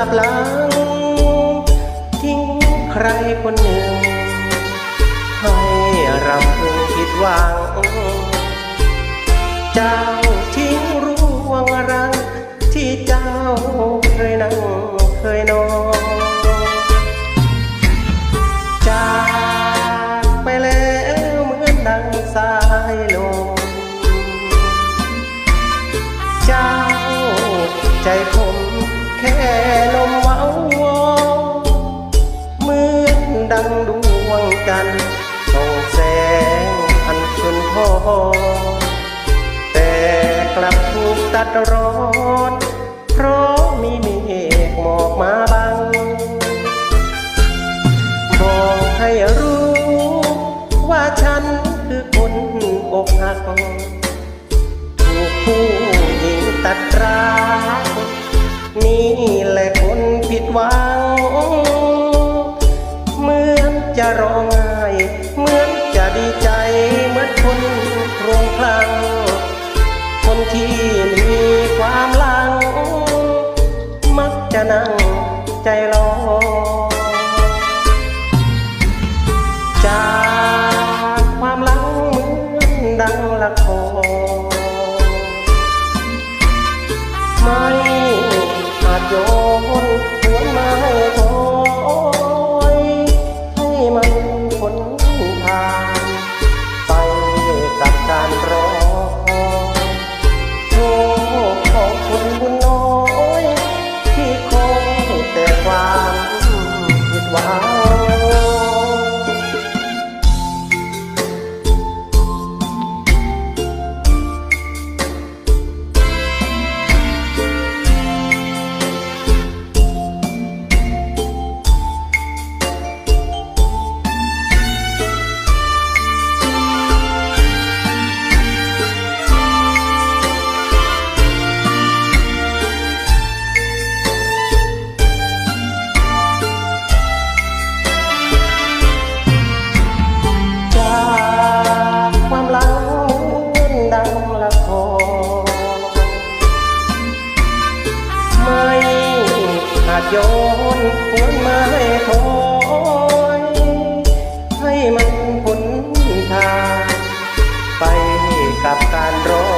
คืนกลับหลัง ทิ้งใครคนหนึ่ง ให้รำพึงผิดหวัง เจ้าทิ้งร่วงรัง ที่เจ้าเคยนั่งเคยนอนจากไปแล้วเหมือนดังสายลมเจ้าใจ ดังดวงจันทร์ส่องแสงอันชนพอแต่กลับถูกตัดร้อนเพราะมีเมฆหมอกมาบังบอกให้ ที่มีความหลัง มักจะนั่งใจรอย ผิ โยนหวนไม้ถอยให้มันผนทาง ไปกับการรอ